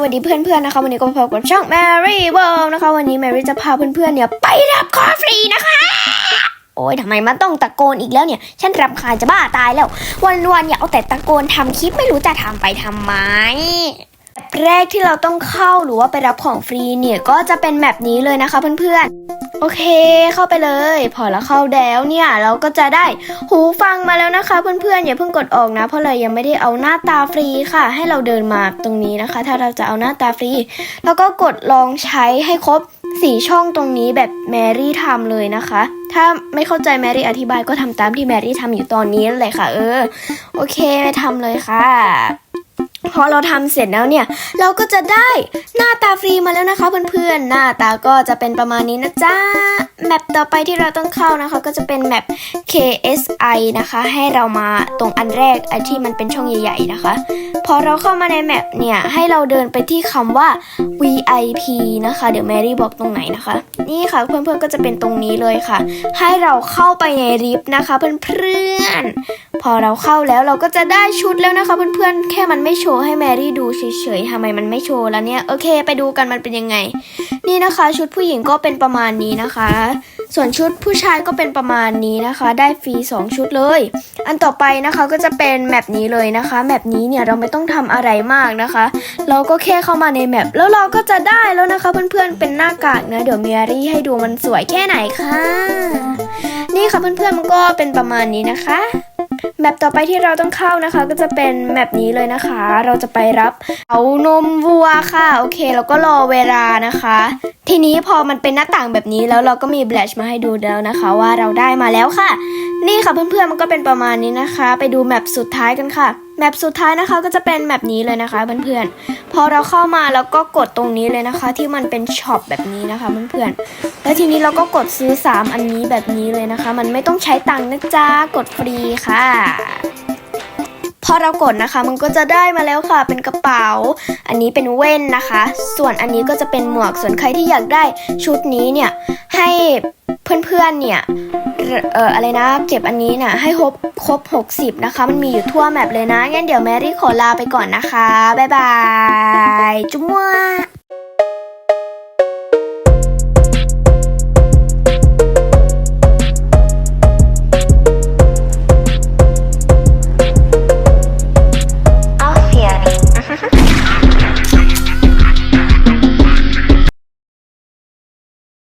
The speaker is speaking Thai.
สวัสดีเพื่อนๆนะคะ วันนี้ก็พบกับช่อง Mary World นะคะ วันนี้ Mary จะพาเพื่อนๆเนี่ยไปรับคอฟรีนะคะ โอ้ยทำไมมันต้องตะโกนอีกแล้วเนี่ย ฉันรำคาญจะบ้าตายแล้ว วันๆเนี่ยเอาแต่ตะโกนทำคลิปไม่รู้จะทำไปทำไมแรกที่เราต้องเข้าหรือว่าไปรับของฟรีเนี่ยก็จะเป็นแบบนี้เลยนะคะเพื่อนๆ โอเคเข้าไปเลย พอเราเข้าแล้วเนี่ย เราก็จะได้หูฟังมาแล้วนะคะ เพื่อนๆอย่าเพิ่งกดออกนะ เพราะเรายังไม่ได้เอาหน้าตาฟรีค่ะ ให้เราเดินมาตรงนี้นะคะ ถ้าเราจะเอาหน้าตาฟรีแล้วก็กดลองใช้ให้ครบสีช่องตรงนี้แบบแมรี่ทำเลยนะคะ ถ้าไม่เข้าใจแมรี่อธิบายก็ทำตามที่แมรี่ทำอยู่ตอนนี้เลยค่ะ เออ โอเคไปทำเลยค่ะ พอเราทำเสร็จแล้วเนี่ย เราก็จะได้หน้าตาฟรีมาแล้วนะคะเพื่อนๆ หน้าตาก็จะเป็นประมาณนี้นะจ๊ะ แมปต่อไปที่เราต้องเข้านะคะ ก็จะเป็นแมป KSI นะคะ ให้เรามาตรงอันแรกไอที่มันเป็นช่องใหญ่ ๆ นะคะ พอเราเข้ามาในแมปเนี่ย ให้เราเดินไปที่คำว่า VIP นะคะ เดี๋ยวแมรี่บอกตรงไหนนะคะ นี่ค่ะเพื่อนๆก็จะเป็นตรงนี้เลยค่ะ ให้เราเข้าไปในลิฟต์นะคะเพื่อนๆพอเราเข้าแล้วเราก็จะได้ชุดแล้วนะคะเพื่อนๆแค่มันไม่โชว์ให้แมรี่ดูเฉยๆทำไมมันไม่โชว์แล้วเนี่ยโอเค ไปดูกันมันเป็นยังไง นี่นะคะ ชุดผู้หญิงก็เป็นประมาณนี้นะคะ ส่วนชุดผู้ชายก็เป็นประมาณนี้นะคะ ได้ฟรี2 ชุดเลย อันต่อไปนะคะก็จะเป็นแมปนี้เลยนะคะแมปนี้เนี่ยเราไม่ต้อง้องทำอะไรมากนะคะ เราก็แค่เข้ามาในแมปแล้วเราก็จะได้แล้วนะคะเพื่อนๆเป็นหน้ากากนะเดี๋ยวเมียรี่ให้ดูมันสวยแค่ไหนค่ะ นี่ค่ะเพื่อนๆมันก็เป็นประมาณนี้นะคะแมปต่อไปที่เราต้องเข้านะคะ ก็จะเป็นแมปนี้เลยนะคะ เราจะไปรับเอานมวัวค่ะ โอเค แล้วก็รอเวลานะคะ ทีนี้พอมันเป็นหน้าต่างแบบนี้แล้วเราก็มีแบลชมาให้ดูแล้วนะคะ ว่าเราได้มาแล้วค่ะ นี่ค่ะเพื่อนๆมันก็เป็นประมาณนี้นะคะ ไปดูแมปสุดท้ายกันค่ะ แมปสุดท้ายนะคะก็จะเป็นแมปนี้เลยนะคะเพื่อนๆ พอเราเข้ามาแล้วก็กดตรงนี้เลยนะคะ ที่มันเป็นช็อปแบบนี้นะคะเพื่อนๆ แล้วทีนี้เราก็กดซื้อ 3 อันนี้แบบนี้เลยนะคะ มันไม่ต้องใช้ตังค์นะจ๊ะ กดฟรีค่ะ พอเรากดนะคะ มันก็จะได้มาแล้วค่ะ เป็นกระเป๋า อันนี้เป็นเว่นนะคะ ส่วนอันนี้ก็จะเป็นหมวก ส่วนใครที่อยากได้ชุดนี้เนี่ยให้เพื่อนๆเนี่ย เอ่ออะไรนะ เก็บอันนี้น่ะให้ครบครบ 60 นะคะ มันมีอยู่ทั่วแมปเลยนะงั้นเดี๋ยวแมรี่ขอลาไปก่อนนะคะ บ๊ายบาย จุ๊มวะ